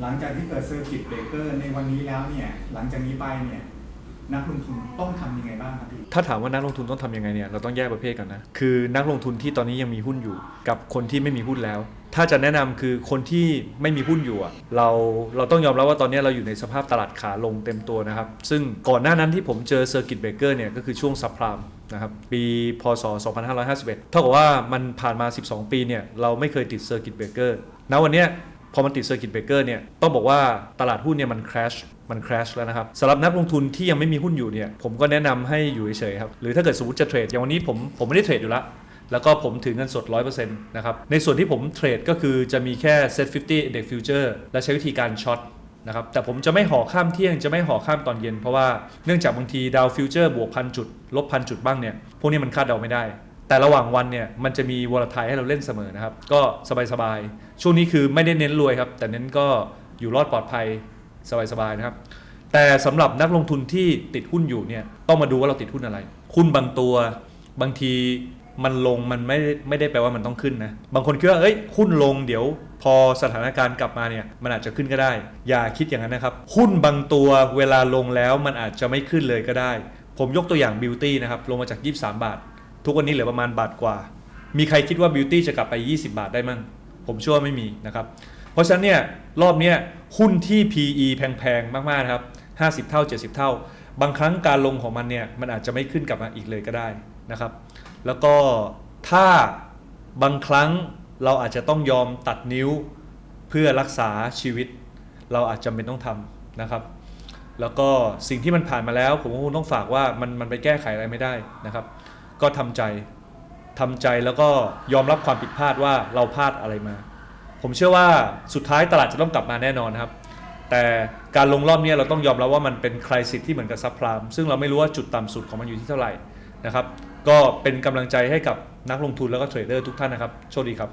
หลังจากที่เกิดเซอร์กิตเบรกเกอร์ในวันนี้แล้วเนี่ยหลังจากนี้ไปเนี่ยนักลงทุนต้องทำยังไงบ้างครับพี่ ถ้าถามว่านักลงทุนต้องทำยังไงเนี่ยเราต้องแยกประเภทกันนะ คือนักลงทุนที่ตอนนี้ยังมีหุ้นอยู่ กับคนที่ไม่มีหุ้นแล้ว ถ้าจะแนะนำคือคนที่ไม่มีหุ้นอยู่เราเราต้องยอมรับว่าตอนนี้เราอยู่ในสภาพตลาดขาลงเต็มตัวนะครับ ซึ่งก่อนหน้านั้นที่ผมเจอเซอร์กิตเบรกเกอร์เนี่ยก็คือช่วงซับพรามนะครับปีพศ 2551 เท่ากับว่ามันผ่านมา 12 ปีเนี่ยเราไม่เคยติดเซอร์กิตเบรกเกอร์ณวันนี้ พอมันติดเซอร์กิตเบรกเกอร์เนี่ยต้องบอกว่าตลาดหุ้นเนี่ยมัน crash มัน crash แล้วนะครับสำหรับนักลงทุนที่ยังไม่มีหุ้นอยู่เนี่ยผมก็แนะนำให้อยู่เฉยๆครับหรือถ้าเกิดสมมติจะเทรดอย่างวันนี้ผมผมไม่ได้เทรดอยู่แล้วแล้วก็ผมถือเงินสด 100%นะครับ ในส่วนที่ผมเทรดก็คือจะมีแค่ Set 50 Index Future และใช้วิธีการช็อตนะครับ แต่ผมจะไม่ห่อข้ามเที่ยง จะไม่ห่อข้ามตอนเย็น เพราะว่าเนื่องจากบางทีดาวฟิวเจอร์บวกพันจุด ลบพันจุดบ้างเนี่ย พวกนี้มันคาดเดาไม่ได้ แต่ระหว่างวันเนี่ยมันจะมีวอลทายให้เราเล่นเสมอนะครับ ก็สบายๆ ช่วงนี้คือไม่ได้เน้นรวยครับ แต่เน้นก็อยู่รอดปลอดภัยสบายๆนะครับ แต่สำหรับนักลงทุนที่ติดหุ้นอยู่เนี่ยต้องมาดูว่าเราติดหุ้นอะไร หุ้นบางตัว บางทีมันลงมันไม่ได้ไม่ได้แปลว่ามันต้องขึ้นนะ บางคนคิดว่าเอ้ยหุ้นลงเดี๋ยว พอสถานการณ์กลับมาเนี่ยมันอาจจะขึ้นก็ได้ อย่าคิดอย่างนั้นนะครับ หุ้นบางตัวเวลาลงแล้วมันอาจจะไม่ขึ้นเลยก็ได้ ผมยกตัวอย่างบิวตี้นะครับลงมาจาก 23 บาท ทุกวันนี้เหลือประมาณบาทกว่า มีใครคิดว่าบิวตี้จะกลับไป 20 บาทได้มั่งผมเชื่อว่าไม่มีนะครับ เพราะฉะนั้นเนี่ยรอบเนี้ยหุ้นที่ PE แพงๆ มากๆนะครับ50 เท่า 70 เท่า บางครั้งการลงของมันเนี่ยมันอาจจะไม่ขึ้นกลับมาอีกเลยก็ได้นะครับ แล้วก็ถ้าบางครั้งเราอาจจะต้องยอมตัดนิ้วเพื่อรักษาชีวิต เราอาจจำเป็นต้องทำนะครับ แล้วก็สิ่งที่มันผ่านมาแล้ว ผมก็คงต้องฝากว่ามันมันไปแก้ไขอะไรไม่ได้นะครับ ก็ทำใจทำใจแล้วก็ยอมรับความผิดพลาดว่าเราพลาดอะไรมา ผมเชื่อว่าสุดท้ายตลาดจะต้องกลับมาแน่นอนครับ แต่การลงรอบนี้เราต้องยอมรับว่ามันเป็นคลายสิตที่เหมือนกับซับพรามซึ่งเราไม่รู้ว่าจุดต่ำสุดของมันอยู่ที่เท่าไหร่นะครับ ก็เป็นกำลังใจให้กับนักลงทุนแล้วก็เทรดเดอร์ทุกท่านนะครับ โชคดีครับ